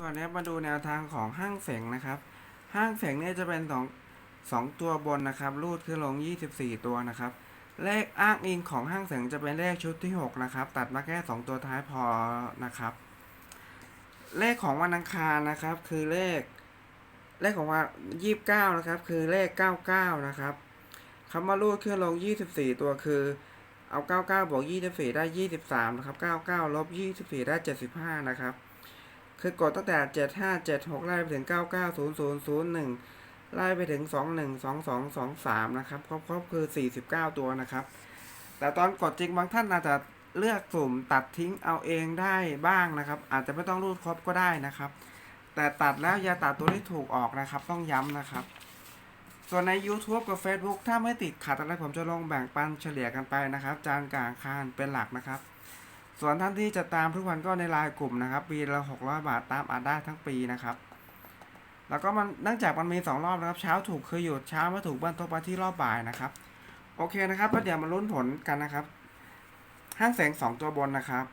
ส่วนนี้มาดูแนวทางของห้างเสงนะครับ ห้างเสงเนี่ยจะเป็นสองสองตัวบนนะครับ รูดขึ้นลง 24 ตัวนะครับ เลขอ้างอิงของห้างเสงจะเป็นเลขชุดที่ 6 นะครับ ตัดมาแค่ 2 ตัวท้ายพอนะครับ เลขของวันอังคารนะครับ คือเลข เลขของวัน29นะครับ คือเลข 99 นะครับคำว่ารูดขึ้นลง 24 ตัวคือ เอา 99บวก24 ได้ 23 นะครับ 99ลบ24 ได้ 75 นะครับ คือกดตั้งแต่ 75 76 ไล่ไปถึง 99 00 01 ไล่ไปถึง 21 22 23 นะครับ ครบครบคือ 49 ตัวนะครับ แต่ตอนกดจริงบางท่านอาจจะเลือกสุ่มตัดทิ้งเอาเองได้บ้างนะครับ อาจจะไม่ต้องรูดครบก็ได้นะครับ แต่ตัดแล้วอย่าตัดตัวที่ถูกออกนะครับ ต้องย้ำนะครับ ส่วนใน YouTube กับ Facebook ถ้าไม่ติดขัดอะไรผมจะลงแบ่งปันเฉลี่ยกันไปนะครับ จานกลางคานเป็นหลักนะครับ ส่วนท่านที่จะตามทุกวันก็ในรายกลุ่มนะครับ ปีละ600บาทตามอาจได้ทั้งปีนะครับ แล้วก็มันเนื่องจากมันมี2รอบนะครับ เช้าถูกคือหยุดเช้าม่ถูกบ้านทบมาที่รอบบ่ายนะครับ โอเคนะครับแล้วเดี๋ยวมาลุ้นผลกันนะครับ ห้างแสง2ตัวบนนะครับ